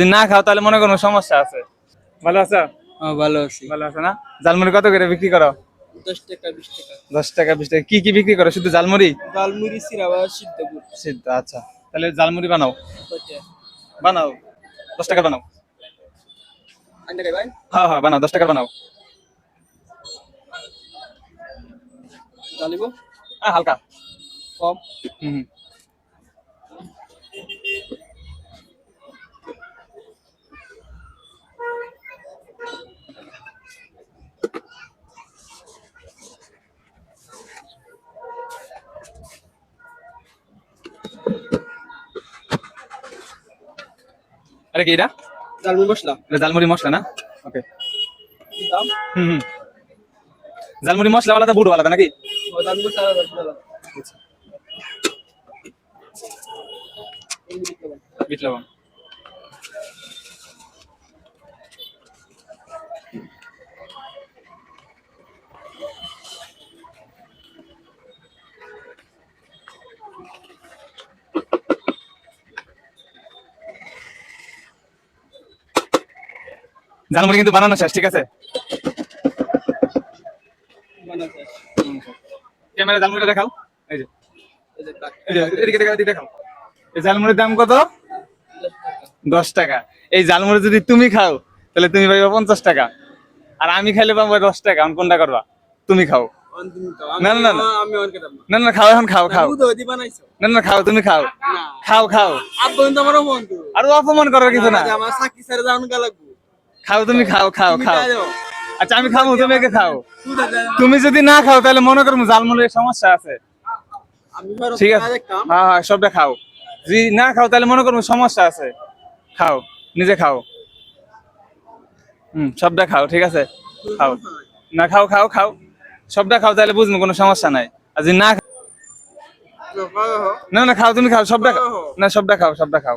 যদি না খাও তাহলে মনে কোনো সমস্যা আছে। ভালো আছো? হ্যাঁ ভালো আছি। ভালো আছে না? জালমুড়ি কত করে বিক্রি করো? দশ টাকা বিশ টাকা। দশ টাকা বিশ টাকা। কি কি বিক্রি করো? শুধু জালমুড়ি সিরাবা সিদ্ধপুর। সিদ্ধ আচ্ছা। তাহলে জালমুড়ি বানাও। বানাও। দশ টাকা বানাও। ভাই? হ্যাঁ হ্যাঁ বানাও। দশ টাকা বানাও। হ্যাঁ হালকা। কম? হুম। আরে কি এটা? জালমুড়ি মশলা। এটা জালমুড়ি মশলা না? ওকে। হুম হুম। জালমুড়ি মশলা আলাদা বুট আলাদা নাকি? টাকা বিট লবণ। জালমুড়ি কিন্তু বানানো শেষ ঠিক আছে? ক্যামেরা জালমুড়িটা দেখাও। এই যে। এই যে টাকা এই যে, এদিকে দেখাও এদিকে দেখাও। এই জালমুড়ির দাম কত? দশ টাকা। এই জালমুড়ি যদি তুমি খাও তাহলে তুমি পাইবা পঞ্চাশ টাকা। আর আমি খাইলে পাবো দশ টাকা। কোনটা করবা? তুমি খাও। না, না, না, না। আমি অন কেতাম না না খাও এখন খাও খাও। দুধ না না খাও তুমি খাও। না। খাও খাও। আব্বু তো আমার আর অপমান করার কিছু না আমার সাকি স্যার জান লাগবো। খাও তুমি খাও খাও খাও। আচ্ছা আমি খাব তুমি একে খাও। তুমি যদি না খাও তাহলে মনে করব জালমুড়ির সমস্যা আছে। ঠিক আছে। হ্যাঁ হ্যাঁ সবটা খাও। যদি না খাও তাহলে মনে করব সমস্যা আছে। খাও নিজে খাও। হুম সবটা খাও ঠিক আছে? খাও। না খাও খাও খাও। সবটা খাও তাহলে বুঝব কোনো সমস্যা নাই। আর যদি না না না খাও তুমি খাও সবটা খাও না সবটা খাও সবটা খাও।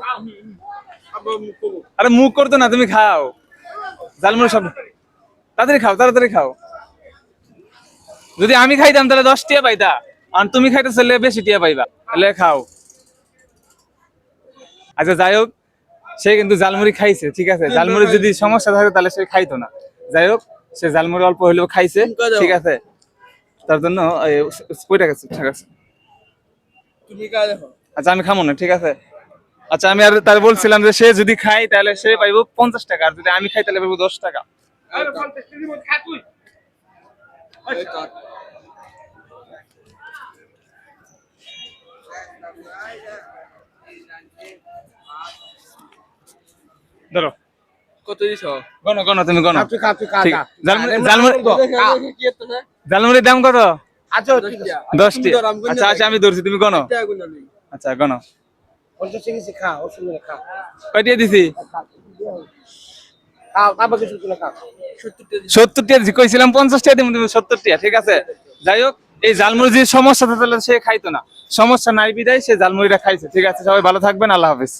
আরে মুখ করতো না তুমি খাও। জালমুড়ি সব তাড়াতাড়ি খাও তাড়াতাড়ি খাও। যদি আমি খাইতাম তাহলে দশ টিয়া পাইতা আর তুমি খাইতে চাইলে বেশি টিয়া পাইবা। তাহলে খাও। আচ্ছা যাই হোক সে কিন্তু জালমুড়ি খাইছে ঠিক আছে? জালমুড়ি যদি সমস্যা থাকে তাহলে সে খাইতো না। যাই হোক সে জালমুড়ি অল্প হলেও খাইছে? ঠিক আছে? তার জন্য আচ্ছা আমি খামো না ঠিক আছে? আচ্ছা আমি আর তার বলছিলাম যে সে যদি খায় তাহলে সে পাইবো পঞ্চাশ টাকা আর যদি আমি খাই তাহলে পাইবো দশ টাকা। এই কাট। ধরো। কত দিছ? গনো গনো তুমি জালমুড়ির দাম কত? আচ্ছা আচ্ছা আচ্ছা আমি ধরছি তুমি নেই। আচ্ছা গনো পঞ্চাশ খা খা। দিছি? কইছিলাম দিব সত্তরটা ঠিক আছে? যাই হোক এই জালমুড়ি যে সমস্যা থাকলে সে খাইতো না। সমস্যা নাই বিদায় সে জালমুড়িটা খাইছে ঠিক আছে? সবাই ভালো থাকবেন আল্লাহ হাফিজ।